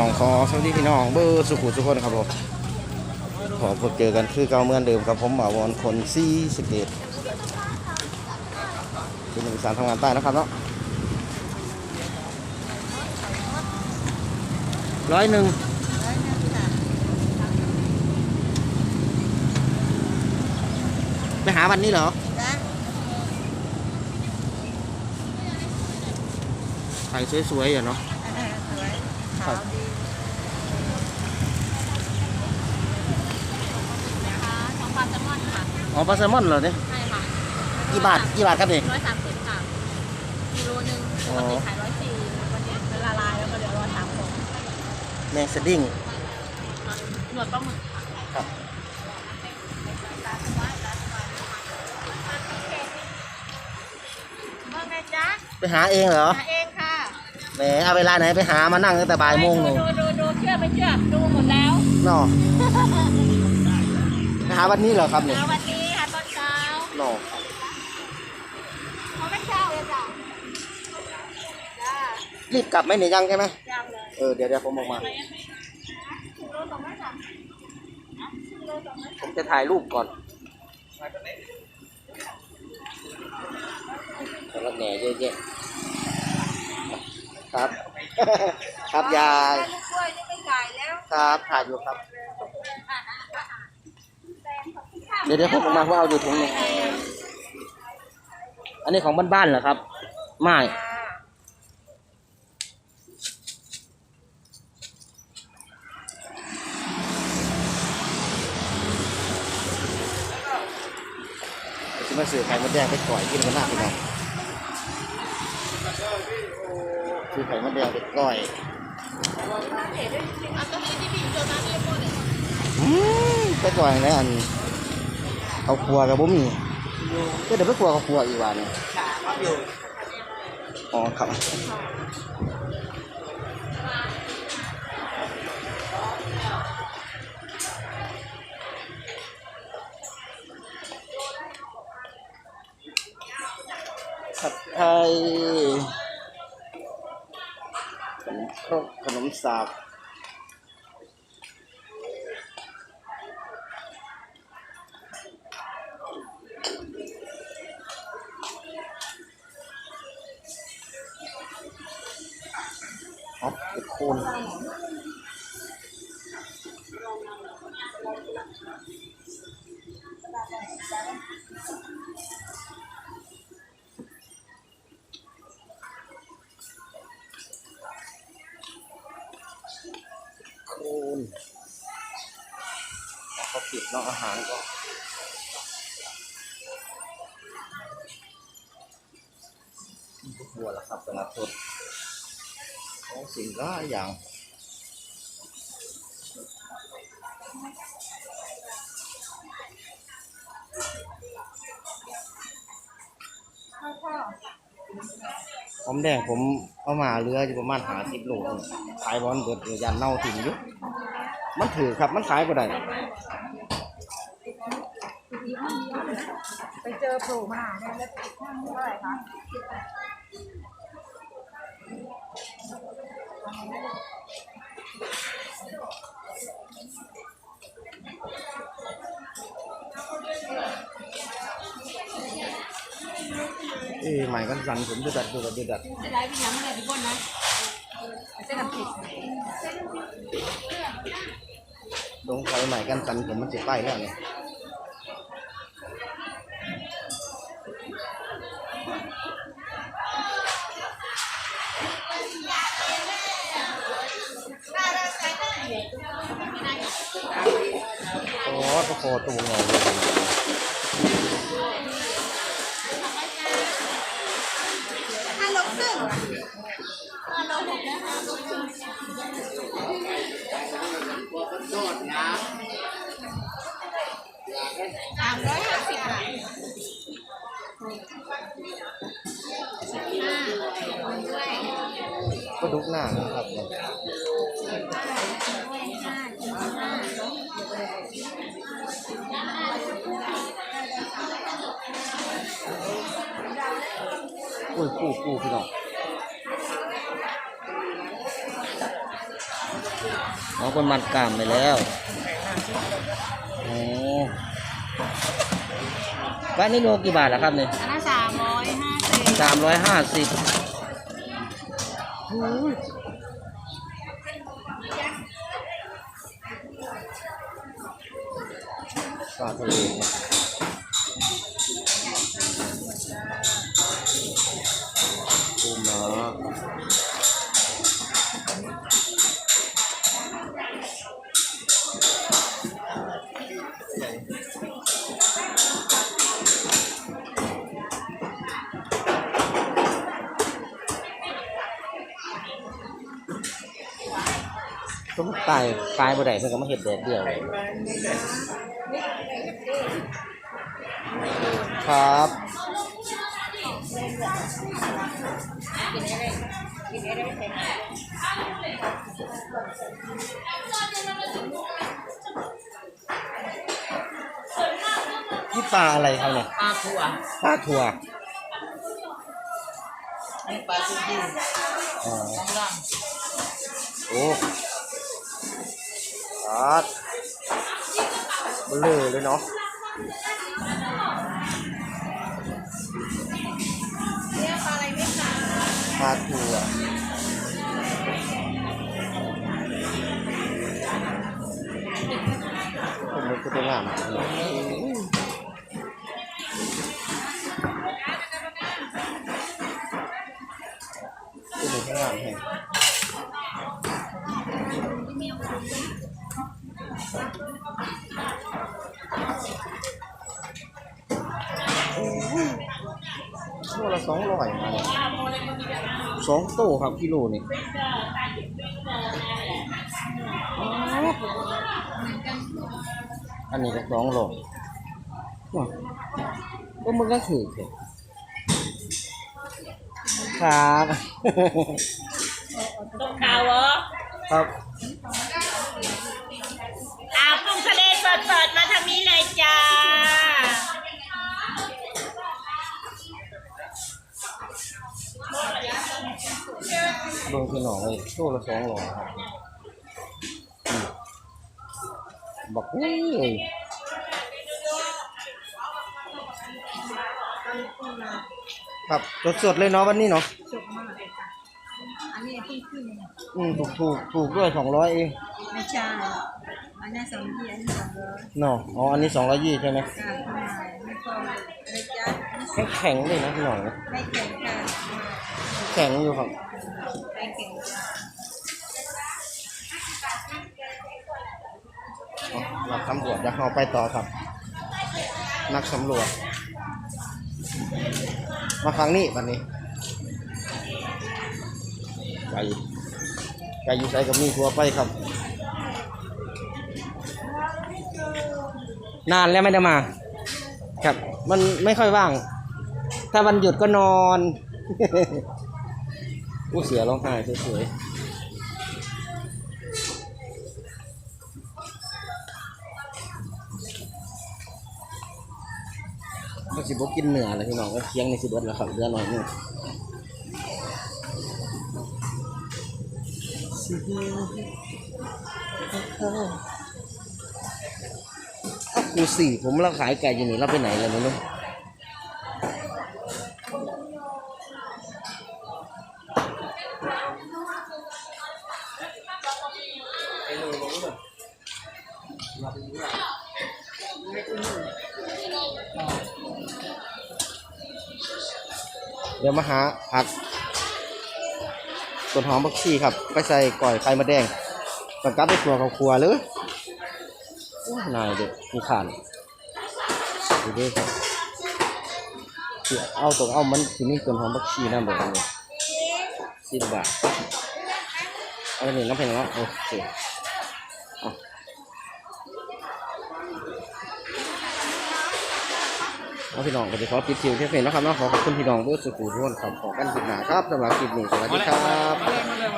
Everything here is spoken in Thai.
น้องขอสวัสดีพี่น้องเบอร์สุขุมสุขคนครับผมขอพบเจอกันคือเก่าเมือนเดิมครับผมหมาวอนคนซีสเกตเป็นอีสานทำงานใต้นะครับเนาะร้อยหนึ่งไปหาวันนี้เหรอจ้ะถ่สวยๆอะเนาะขาวดี นะคะทองปลาแซลม อนค่ะอ๋อปลาแซลมอนเหรอเนี่ยใช่ค่ะกี่บาทกี่บาทครับเนี่ยร้อยสามสิบค่ะกิโลหนึ่งปกติขายร้อยสี่วันนี้เป็นละลายแล้วก็เหลือร้อยสามสิบแมงสดิ้งหนวดปลาหมึกค่ะครับว่าไงจ๊ะไปหาเองเหรอมาเองค่ะแหมเอาเวลาไหนไปหามานั่งตั้งแต่บ่ายโมงหนึ่งดูดูดูเชื่อไม่เชื่อดูหมดแล้วเนาะไปหาวันนี้เหรอครับเนี่ย รีบกลับไหมเนี่ยยังใช่ไหมยังเลยเออเดี๋ยวเดี๋ยวผมออกมาโลสองร้อยสามผมจะถ่ายรูปก่อนสำหรับแหน่เยอะแยะครับ ครับยายลูกกล้วยนี่ไม่ขายแล้วครับถ่ายอยู่ครับ เดี๋ยวเดี๋ยวผมออกมาว่าเอาอยู่ถุงหนึงอันนี้ของบ้านๆเหรอครับ ไม่ มาซื้อไข่มดแดงไปก่อยกินกันหน้าพี่น้องซื้อไข่มดแดงไปก่อยไปก่อยแล้วอันเขาครัวกับบ่มีก็เดี๋ยวไปครัวเขาครัวอีกวันงอ๋อครับ ผัดไทยขนมครกขนมสาบอ๋อเป็นโคน นเขาปิดเนาะอาหารก็บัวแล้วครับตลาดสดของสิ่งหลายอย่างหอมแดงผมเอามาเรืออยู่ประมาณหาสิบโลนี่ขายบอลเบิดอยู่ยันเน่าถิ่นอยู่ มันถือครับมันขายบ่ได้ไปเจอโผล่มาเนี่ยแล้วเท่าไหร่คะเอ้ยใหม่กันสันผมดูดัดดูดัดดูดัดไม่ได้พี่ยังไม่ได้พี่บนนะ เส้นน้ำพริกลงไฟใหม่กันสันผมมันจะไปแล้วเนี่ยโอ้ก็โคตัวงอเลย สามร้อยห้าสิบบาทห้าด้วยก็ดุกหน้านะครับเนี่ยด้วยห้าถึงห้าอุ้ยปูปูพี่น้อง น้องคนมัดกล้ามไปแล้วโอ้ป้านี่โลกี่บาทล่ะครับเนี่ยอันนั้นสามร้อยห้าสิบสามร้อยห้าสิบปลาทะเลปูม้า ก็ตายตายบ่ได้เพิ่นก็มาเฮ็ดแดดเดียวเลยครับนี่ปลาอะไรครับเนี่ยปลาขัวปลาถั่วนี่ปลาซุกี้อ๋อต้องร่างโอ้ปลาดเบลอเลยเนาะเรียกปลาอะไรไหมคะปลาถั่วผมมันก็จะงามก็มันก็งามแฮง ตัวละสองร้อยมาเนี่ยสองโตครับกิโลนี่อันนี้ก็สองโลว้าวก็มันก็ถือเลยครับตรงขาวเหรอครับ พี่น้องเลยตัวละสองร้อยครับอืมบักนี่เลยครับสดๆเลยเนาะวันนี้เนาะสุกมากเลยค่ะอันนี้เพิ่งขึ้นอืมถูกถูกถูกด้วยสองร้อยเองไม่ใช่อันนี้สองเยียนสองร้อยเนาะอ๋ออันนี้สองร้อยยี่ใช่ไหมค่ะคุณนายไม่พอเลยจ้าแข็งแข็งๆเลยนะพี่น้องนะไม่แข็งค่ะแข็งอยู่ครับไม่แข็งจ้า อ๋อ นักสำรวจจะเอาไปต่อครับ นักสำรวจ มาครั้งนี้วันนี้ไก่ไก่อยู่ใส่กับมีทัวไปครับ นานแล้วไม่ได้มา ครับ มันไม่ค่อยว่าง ถ้าวันหยุดก็นอน อู้เสือร้องไห้สวยๆ สิบกินเนื้อเลยพี่น้องก็เคียงในสิเบิดแล้วครับเรือหน่อยนึงอ้าวครูสี่ผมเราขายไก่อยู่นี่เราไปไหนแล้วไม่รู้ เดี๋ยวมาหาผักต้นหอมบักชีครับ ไปใส่ก่อยไข่มะแดงต้งกลับไปครัวเขาครัวเลยโอ้ยนายเด็กมีขานดูดิเอาตรงเอามันคือนี่ต้นหอมบักชีนะแบบนี้สิบบาทเอาหนึ่งน้ำเพลงเนาะโอเค เอาพี่น้องก็จะขอปิดคิวเที่ยงนนะครับเนาะขอขอบคุณพี่น้องด้วยสุขุทุกคนครับขอกันติดหนาครับสำหรับคลิปนี้สวัสดีครับ